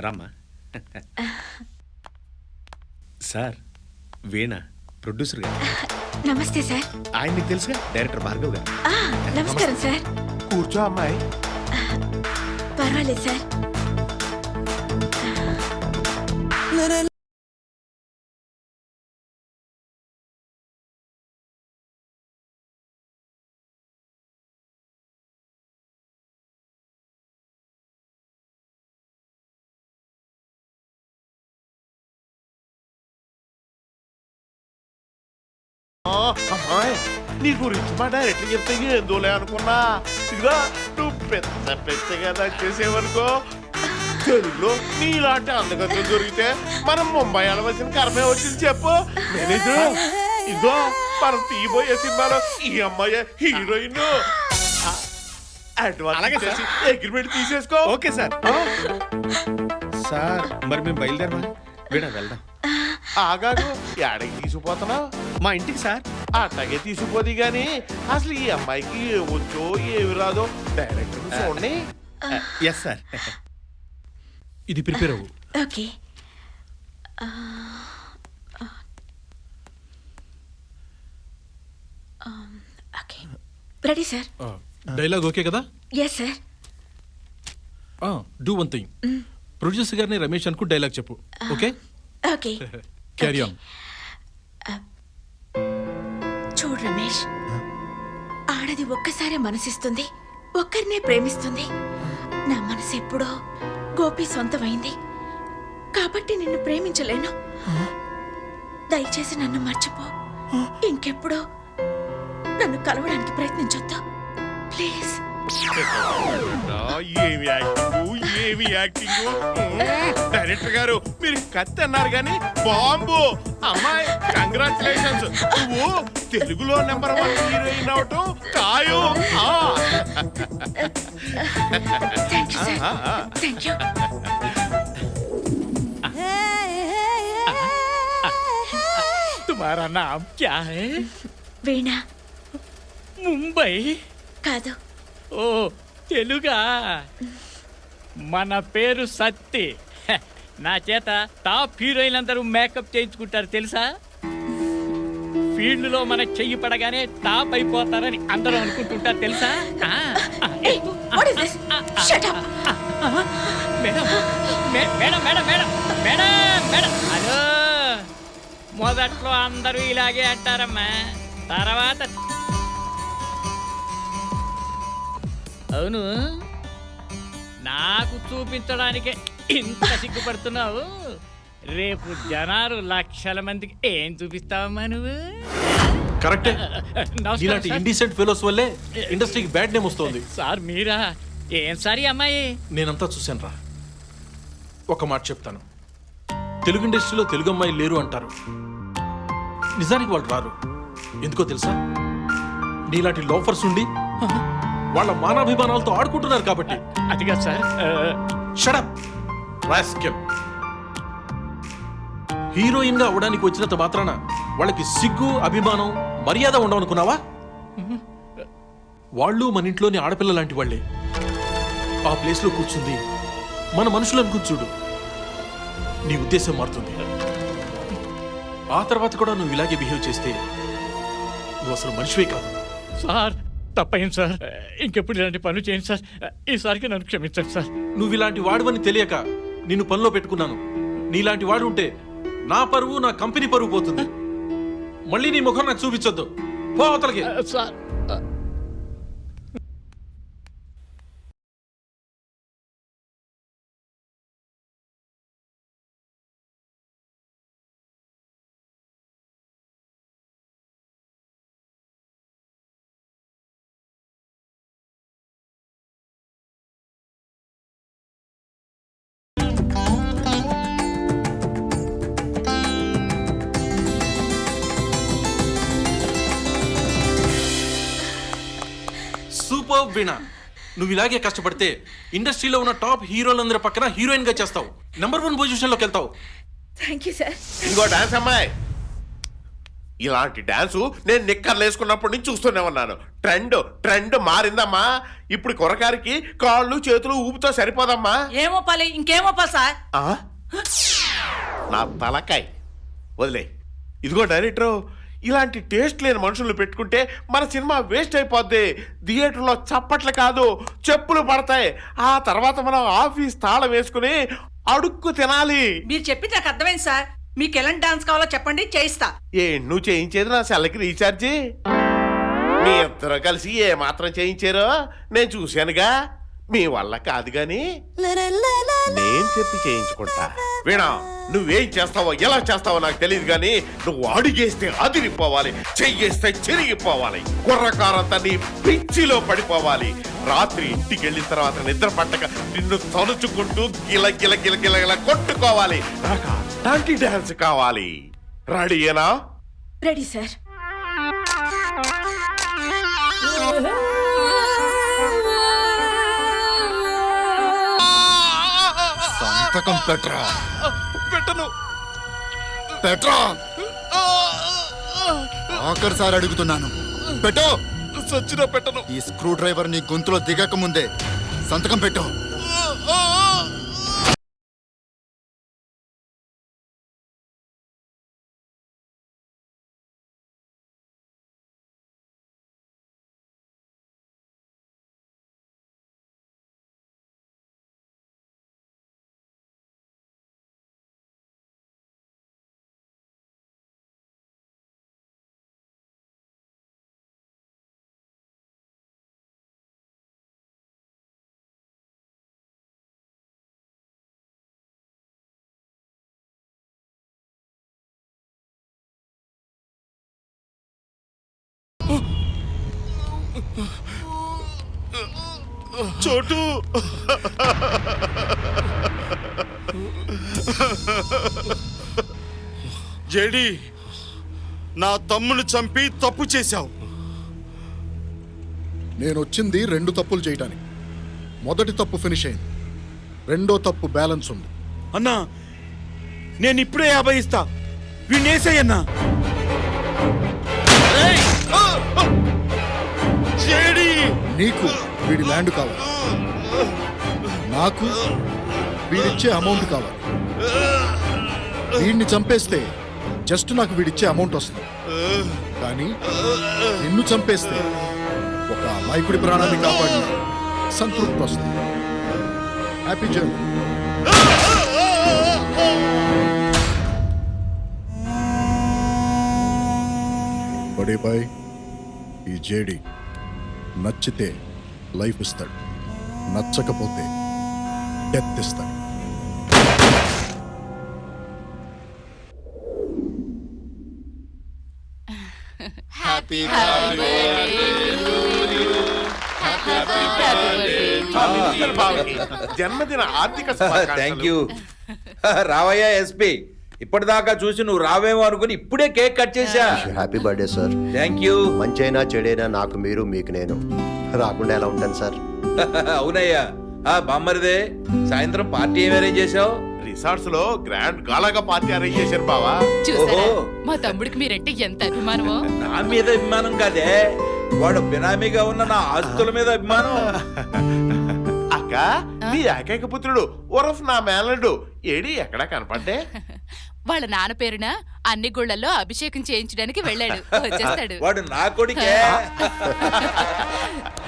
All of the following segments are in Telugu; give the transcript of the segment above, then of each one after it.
రామ్మా. సార్ వీణ ప్రొడ్యూసర్ గారు. నమస్తే సార్. ఆయన మీకు తెలుసుగా డైరెక్టర్ భార్గవ్ గారు. ఆ, నమస్కారం సార్. కూర్చో అమ్మాయి. పర్వాలేదు సార్. అమ్మాయి నీ గురించి మా డైరెక్టర్ చెప్తే ఏందోలే అనుకున్నా. ఇదిగో నువ్వు పెద్ద పెద్దగా నాకు చేసేవనుకో. తెలుగులో నీలాంటి అందగతులు దొరికితే మనం ముంబై వెళ్ళవలసిన కర్మే వచ్చింది చెప్పు. మేనేజర్ ఇదిగో మనం తీయబోయే సినిమాలో ఈ అమ్మాయి హీరోయిన్. అలాగే. చేసి అగ్రిమెంట్ తీసేసుకో. Okay sir. సార్ మరి మేము బయలుదేరమా? వీణ వెళ్దాం. ఆగాదు ఎడకి తీసుకుపోతున్నావు? మా ఇంటికి సార్. అట్లాగే తీసుకుపోది గాని అసలు ఈ అమ్మాయికి వచ్చో ఏమి రాదో డైరెక్టర్ చూడండి. ఎస్ సార్ ఇది ప్రిపేర్ అవ్వు. ఓకే. ఆ, ఆ. Okay. Ready sir. Dialogue okay కదా? Yes sir do one thing. Producer గారిని రమేష్ అనుకు డైలాగ్ చెప్పు. ఓకే? ఓకే. క్యారీ ఆన్ చూడు రమేష్. ఆడది ఒక్కసారే మనసిస్తుంది ఒక్కరినే ప్రేమిస్తుంది. నా మనసు ఎప్పుడో గోపి సొంతమైంది. కాబట్టి నిన్ను ప్రేమించలేను. దయచేసి నన్ను మర్చిపో. ఇంకెప్పుడో నన్ను కలవడానికి ప్రయత్నించొద్దు. ప్లీజ్. ఏమి యాక్టింగ్? ఏమి యాక్టింగ్ డైరెక్టర్ గారు మీరు కత్తి అన్నారు కానీ బాంబు అమ్మాయి కంగ్రాచులేషన్స్ నువ్వు తెలుగులో నెంబర్ వన్ హీరోయిన్ అవటం ఖాయం ఆ. థ్యాంక్ యూ సార్ ఆ, ఆ. థ్యాంక్ యూ तुम्हारा नाम क्या है వీణ ముంబై కాదు ఓ తెలుగా మన పేరు సత్తి. నా చేత టాప్ హీరోయిన్ అందరూ మేకప్ చేయించుకుంటారు తెలుసా? ఫీల్డ్లో మన చెయ్యి పడగానే టాప్ అయిపోతారని అందరూ అనుకుంటుంటారు తెలుసా! Madam madam madam madam madam madam. Hello. మొదట్లో అందరూ ఇలాగే అంటారమ్మా. తర్వాత. అవును. నాకు చూపించడానికే ఇంత సిగ్గుపడుతున్నావు? రేపు జనాలు లక్షల మందికి ఏం చూపిస్తావమ్మా నువ్వు? కరెక్టే. నమస్కారం ఇలాంటి సార్. ఇండిసెంట్ ఫెలోస్ వల్లే ఇండస్ట్రీకి బ్యాడ్ నేమ్ వస్తుంది. సార్ మీరా? ఏం సార్ ఈ అమ్మాయి? నేనంతా చూశాను రా ఒక మాట చెప్తాను. తెలుగు ఇండస్ట్రీలో తెలుగు అమ్మాయిలు లేరు అంటారు. నిజానికి వాళ్ళు రారు. ఎందుకో తెలుసా? నీలాంటి లోఫర్స్ ఉండి వాళ్ళ మానాభిమానాలతో ఆడుకుంటున్నారు కాబట్టి. అదిగా సార్. ఆ, షడప్ రాస్కెల్ హీరోయిన్గా అవడానికి వచ్చినంత మాత్రాన వాళ్ళకి సిగ్గు అభిమానం మర్యాద ఉండవనుకున్నావా? వాళ్ళు మన ఇంట్లోని ఆడపిల్ల లాంటి వాళ్ళే. ఆ ప్లేస్లో కూర్చుంది మన మనుషులను కూర్చుడు నీ ఉద్దేశం మారుతుంది. ఆ తర్వాత కూడా నువ్వు ఇలాగే బిహేవ్ చేస్తే నువ్వు అసలు మనిషివే కాదు. సార్. తప్పయింది సార్? ఇంకెప్పుడు ఇలాంటి పనులు చేయండి సార్? ఈసారికి నన్ను క్షమించండి సార్. నువ్వు ఇలాంటి వాడివని తెలియక నిన్ను పనిలో పెట్టుకున్నాను. నీలాంటి వాడు ఉంటే నా పరువు నా కంపెనీ పరువు పోతుంది. మళ్ళీ నీ ముఖం నాకు చూపించొద్దు. పో అవతలకి. సార్ సూపర్ వీణా నువ్వు ఇలాగే కష్టపడితే ఇండస్ట్రీలో ఉన్న టాప్ హీరోలందరి పక్కన హీరోయిన్గా చేస్తావు. నెంబర్ వన్ పొజిషన్లోకి వెళ్తావు. థ్యాంక్ యూ సార్ ఇంకో డాన్స్ అమ్మాయి. ఇలాంటి డాన్సు నేను నిక్కర్లు వేసుకున్నప్పటి నుంచి చూస్తూనే ఉన్నాను. ట్రెండ్ ట్రెండ్ మారిందమ్మా. ఇప్పుడు కురకారికి కాళ్ళు చేతులు ఊపుతో సరిపోదమ్మా. ఏమో పాలి ఇంకేమో పాలి సార్. ఆ? నా తలకాయ్. వదిలే. ఇదిగో డైరెక్టరు. ఇలాంటి టేస్ట్ లేని మనుషులు పెట్టుకుంటే మన సినిమా వేస్ట్ అయిపోద్ది. థియేటర్లో చప్పట్లు కాదు చెప్పులు పడతాయి. ఆ తర్వాత మనం ఆఫీస్ తాళం వేసుకుని అడుక్కు తినాలి. మీరు చెప్పింది నాకు అర్థమైంది సార్. మీకు ఎలాంటి డాన్స్ కావాలో చెప్పండి చేయిస్తా. ఏ నువ్వు చేయించేది నా సెల్కి రీఛార్జి? మీ ఇద్దరు కలిసి ఏ మాత్రం చేయించారో? నేను చూశానుగా. మీ వల్ల కాదు గాని నేను చెప్పి చేయించుకుంటా. వీణా నువ్వేం చేస్తావో ఎలా చేస్తావో నాకు తెలియదు కానీ నువ్వు అడిగేస్తే అదిరిపోవాలి చెయ్యేస్తే చెరిగిపోవాలి. కుర్రకారంతా నీ పిచ్చిలో పడిపోవాలి. రాత్రి ఇంటికి వెళ్ళిన తర్వాత నిద్ర పట్టక నిన్ను తలుచుకుంటూ గిల గిల గిల గిల గిల కొట్టుకోవాలి. నాకు అలాంటి డాన్స్ కావాలి. రెడీయేనా? Ready sir. సంతకం పెట్రా. పెట్టను. పెట్రా. ఆఖరిసారి అడుగుతున్నాను. పెట్టు. సచ్చినా పెట్టను. ఈ స్క్రూ డ్రైవర్ నీ గొంతులో దిగక ముందే సంతకం పెట్టు. చోటు. జేడి నా తమ్ముని చంపి తప్పు చేశావు. నేను వచ్చింది రెండు తప్పులు చేయటానికి. మొదటి తప్పు ఫినిష్ అయింది. రెండో తప్పు బ్యాలెన్స్ ఉంది. అన్నా నేను ఇప్పుడే యాభై ఇస్తా. వీణేసేయన్నా జేడి నీకు వీడి ల్యాండ్ కావాలి. నాకు వీడిచ్చే అమౌంట్ కావాలి. వీడిని చంపేస్తే జస్ట్ నాకు వీడిచ్చే అమౌంట్ వస్తుంది. కానీ నిన్ను చంపేస్తే ఒక అమాయకుడి ప్రాణాన్ని కాపాడిన సంతృప్తి వస్తుంది. హ్యాపీ జర్నీ బడే బాయ్ ఈ జేడి. నచ్చితే లైఫ్ ఇస్తాడు. నచ్చకపోతే డెత్ ఇస్తాడు. బావకి జన్మదిన ఆర్థిక థ్యాంక్ యూ రావయ్యా ఎస్పి ఇప్పటిదాకా చూసి నువ్వు రావేమో అనుకుని ఇప్పుడే కేక్ కట్ చేశా. Happy birthday sir thank you మంచైనా చెడైనా నాకు మీరు మీకు నేను. రాకుండా ఎలా ఉంటాను సార్ అవునయ్యా. ఆ బామ్మరిదే సాయంత్రం పార్టీ ఏం అరేంజ్ చేసావు రిసార్ట్స్లో గ్రాండ్ గాలాగా పార్టీ అరేంజ్ చేశారు బావా. చూసారా? ఓహో. మా తమ్ముడికి మీరంటే ఎంత అభిమానమో. నా మీద అభిమానం కాదే. వాడు బినామీగా ఉన్న నా ఆస్తుల మీద అభిమానం. అక్క మీ ఏకైక పుత్రుడు ఉరఫ్ నా మేనల్డు ఏడి ఎక్కడా కనపడ్డే? వాళ్ళ నాన్న పేరున అన్ని గుళ్ళల్లో అభిషేకం చేయించడానికి వెళ్ళాడు. వచ్చేస్తాడు. వాడు నా కొడుకే.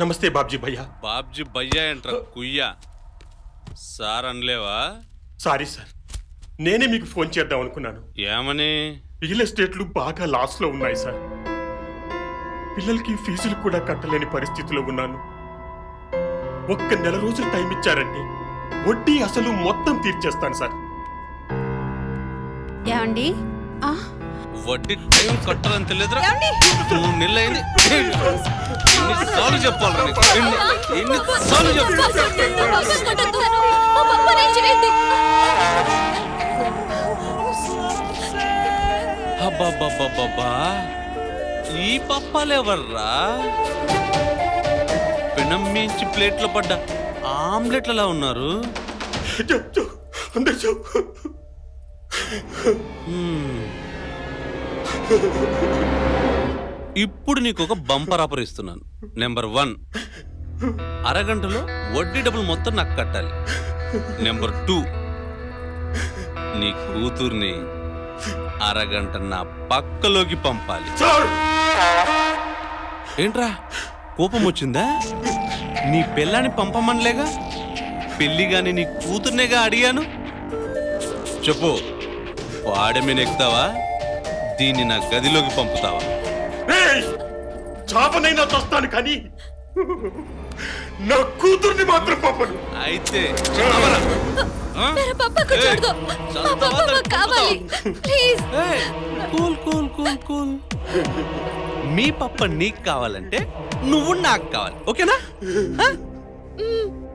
నమస్తే బాబ్జీ భయ్యా. బాబ్జీ భయ్యా ఏంట్రా కుయ్యా? సార్ అనలేవా? సారీ సార్ నేనే మీకు ఫోన్ చేద్దాం అనుకున్నాను. ఏమని? రియల్ ఎస్టేట్లు బాగా లాస్లో ఉన్నాయి సార్. పిల్లలకి ఫీజులు కూడా కట్టలేని పరిస్థితిలో ఉన్నాను. ఒక్క నెల రోజులు టైం ఇచ్చారంటే వడ్డీ అసలు మొత్తం తీర్చేస్తాను సార్. ఏమండి? వడ్డీ టైం కట్టాలని తెలియదురా. మూడు నెలలు అయింది ఎన్నిసార్లు చెప్పాలి ఎన్నిసార్లు చెప్పాలి? అబ్బాబ్బాబ్బాబ్బా ఈ పప్పాలెవర్రా పెనం మించి ప్లేట్లో పడ్డ ఆమ్లెట్లలా ఉన్నారు. చెప్పు. అందరు చెప్పు. ఇప్పుడు నీకు ఒక బంపర్ ఆఫర్ ఇస్తున్నాను. నెంబర్ వన్ అరగంటలో వడ్డీ డబ్బులు మొత్తం నాకు కట్టాలి. నెంబర్ టూ నీ కూతుర్ని అరగంట నా పక్కలోకి పంపాలి. ఏంట్రా? కోపం వచ్చిందా? నీ పిల్లాన్ని పంపమనలేగా? పెళ్ళి గాని నీ కూతుర్నేగా అడిగాను? చెప్పు వాడి మీద ఎక్కుతావా దీన్ని నా గదిలోకి పంపుతావా? ఏయ్! చాపనైనా చస్తాను కానీ నా కూతుర్ని మాత్రం పంపను. అయితే చావరా. ఆ? ఏయ్, చంపవా దాన్ని పంపుతావా? ఏయ్, కూల్ కూల్ కూల్ కూల్. మీ పప్ప నీకు కావాలంటే నువ్వు నాకు కావాలి. ఓకేనా?